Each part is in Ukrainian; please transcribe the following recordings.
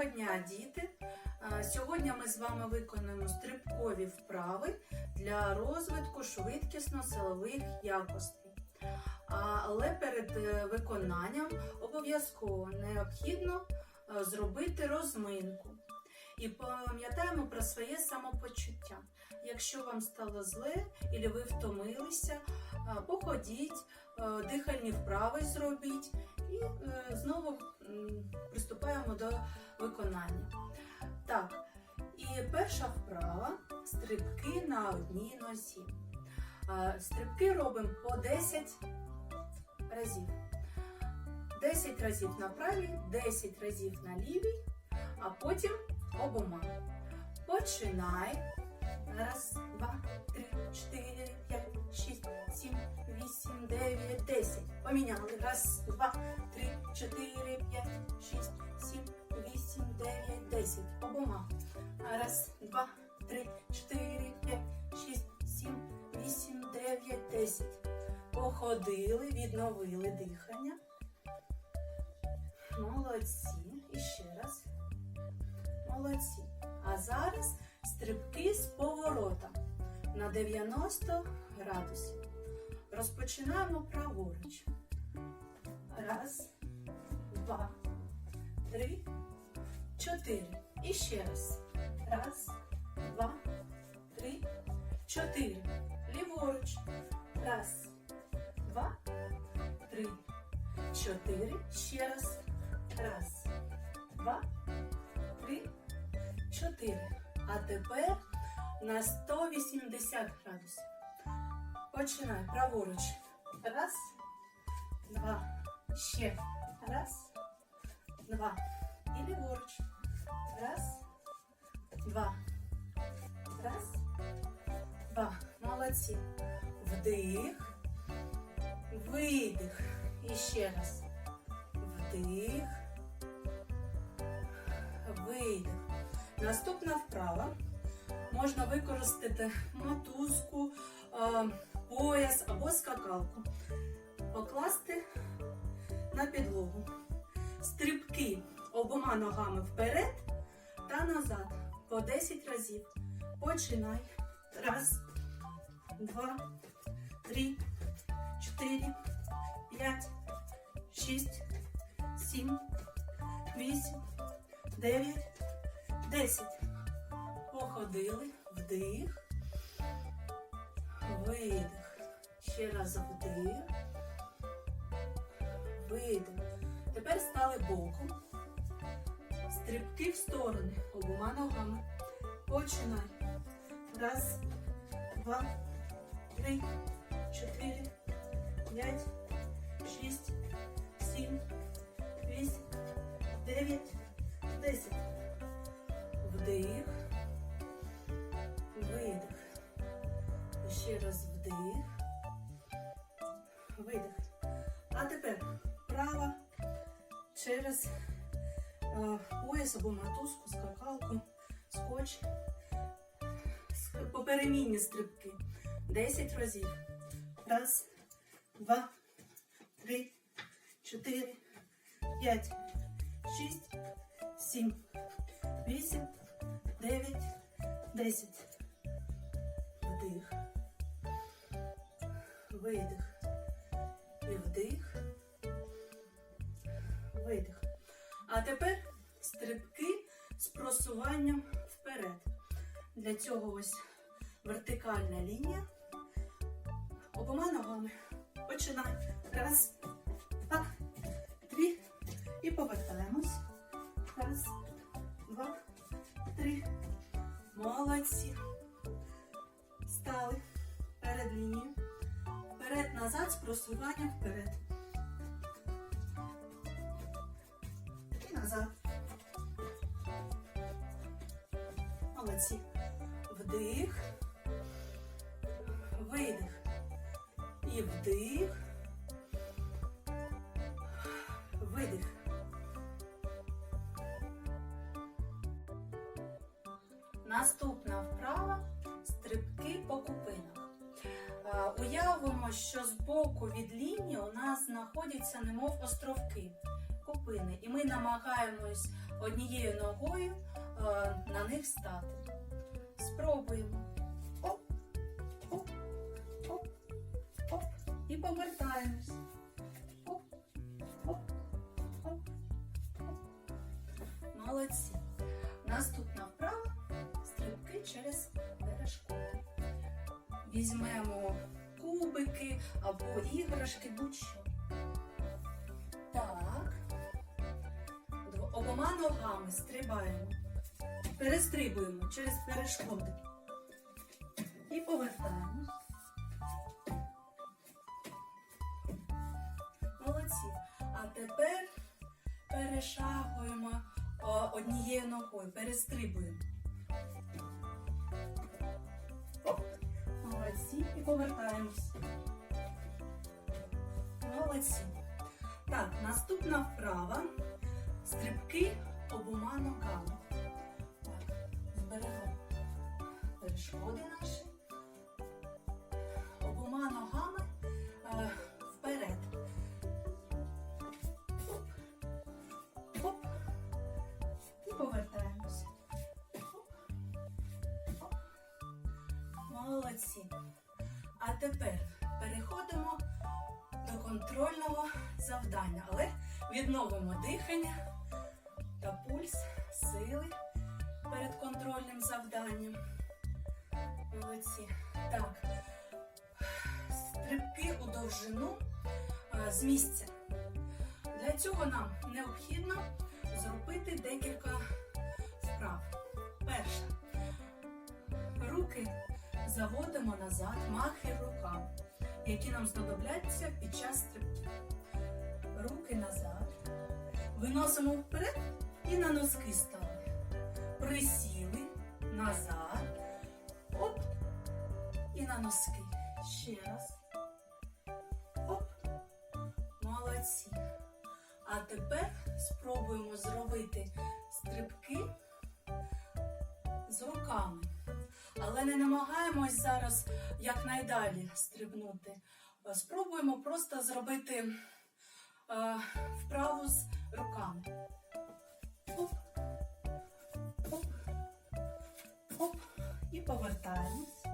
Доброго дня, діти! Е, Сьогодні ми з вами виконуємо стрибкові вправи для розвитку швидкісно-силових якостей. Але перед е, виконанням обов'язково необхідно е, зробити розминку. І пам'ятаємо про своє самопочуття. Якщо вам стало зле і ви втомилися, походіть, дихальні вправи зробіть і знову приступаємо до виконання. Так, і перша вправа стрибки на одній нозі. Е, Стрибки робимо по 10 разів. 10 разів на правій, 10 разів на лівій, а потім обома. Починай. Раз, два, три, чотири, п'ять, шість, сім, вісім, дев'ять, десять. Поміняли. Раз, два, три, чотири, п'ять, шість, сім, вісім, дев'ять, десять. Обома. Раз, два, три, чотири, п'ять, шість, сім, вісім, дев'ять, десять. Походили, відновили дихання. Молодці. І ще раз. Молодці. А зараз стрибки з поворотом на 90 градусів. Розпочинаємо праворуч. Раз, два, три, чотири. І ще раз. Раз, два, три, чотири. Ліворуч. Раз, два, три, чотири. Ще раз. Раз, два, три, чотири. А тепер на 180 градусів. Починай праворуч. Раз, два, ще. Раз, Два. І ліворуч. Раз, два. Раз, два. Молодці. Вдих. Видих. І ще раз. Вдих. Видих. Наступна вправа. Можна використати мотузку, е, пояс або скакалку. Покласти на підлогу. Стрибки обома ногами вперед та назад. По 10 разів. Починай. Раз, два, три, чотири, п'ять, шість, сім, вісім, дев'ять, десять. Походили. Вдих. Видих. Ще раз вдих. Видих. Тепер стали боком. Стрибки в сторони обома ногами. Починай. Раз, два, три, чотири, п'ять, шість, сім, вісім, дев'ять, десять. Вдих. Через е, пояс або мотузку, скакалку, скотч. Поперемінні стрибки. 10 разів. Раз, два, три, чотири, п'ять, шість, сім, вісім, дев'ять, десять. Вдих. Видих. І вдих. Видих. А тепер стрибки з просуванням вперед. Для цього ось вертикальна лінія. Обома ногами. Починай. Раз, два, три. І повертаємось. Раз, два, три. Молодці. Стали перед лінією. Вперед, назад з просуванням вперед. Назад. Молодці. Вдих. Видих. І вдих. Видих. Наступна вправа стрибки по купинах. Е, Уявимо, що збоку від лінії у нас знаходяться немов островки. Купи і ми намагаємось однією ногою е, на них стати. Спробуємо. Оп, оп, оп, оп. І повертаємось. Оп, оп, оп, оп. Молодці. Наступна вправа стрибки через перешкоди. Візьмемо кубики або іграшки, будь-що. Ногами стрибаємо. Перестрибуємо через перешкоди. І повертаємось. Молодці. А тепер перешагуємо однією ногою, перестрибуємо. Молодці. І повертаємось. Молодці. Так, наступна вправа. Стрибки обома ногами. Так, зберемо перешкоди наші. Обома ногами е, вперед. Оп. Оп. І повертаємося. Оп. Оп. Молодці. А тепер переходимо до контрольного завдання, але відновимо дихання пульс, сили перед контрольним завданням. Молодці. Так. Стрибки у довжину з місця. Для цього нам необхідно зробити декілька вправ. Перша. Руки заводимо назад, махи руками, які нам знадобляться під час стрибків. Руки назад. Виносимо вперед і на носки стали. Присіли назад. Оп. І на носки. Ще раз. Оп. Молодці. А тепер спробуємо зробити стрибки з руками. Але не намагаємось зараз якнайдалі стрибнути. Спробуємо просто зробити е, вправу з руками. Оп, оп. І повертаємось.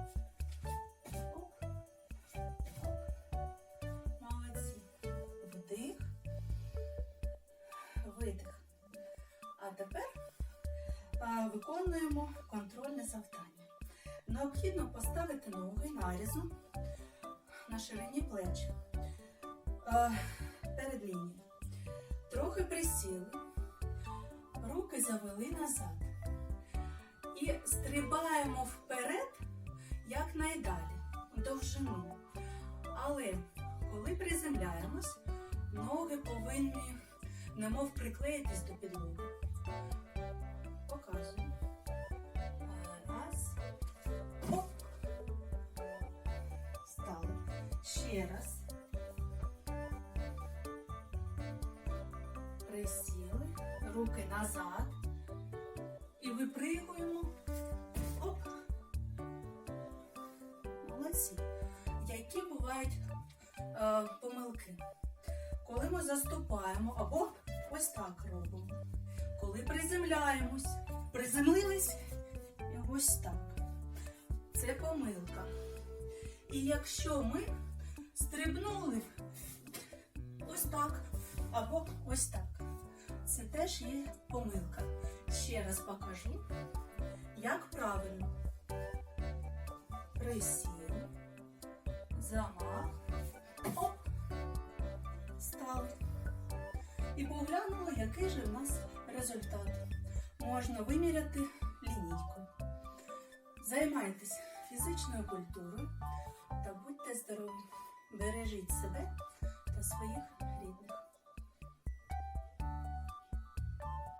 Оп. Молодці. Вдих, видих. А тепер виконуємо контрольне завдання. Необхідно поставити ноги нарізно на ширині плеч перед лінією. Трохи присіли, руки завели назад. І стрибаємо вперед якнайдалі, в довжину. Але коли приземляємось, ноги повинні немов приклеїтись до підлоги. Показую. Раз. Оп. Стали. Ще раз. Руки назад. І випригуємо. Оп. Молодці. Які бувають е, помилки? Коли ми заступаємо або ось так робимо. Коли приземляємось, приземлились і ось так. Це помилка. І якщо ми стрибнули ось так або ось так, це теж є помилка. Ще раз покажу, як правильно присіли, замах, оп, стали. І поглянули, який же в нас результат. Можна виміряти лінійкою. Займайтесь фізичною культурою та будьте здорові. Бережіть себе та своїх рідних.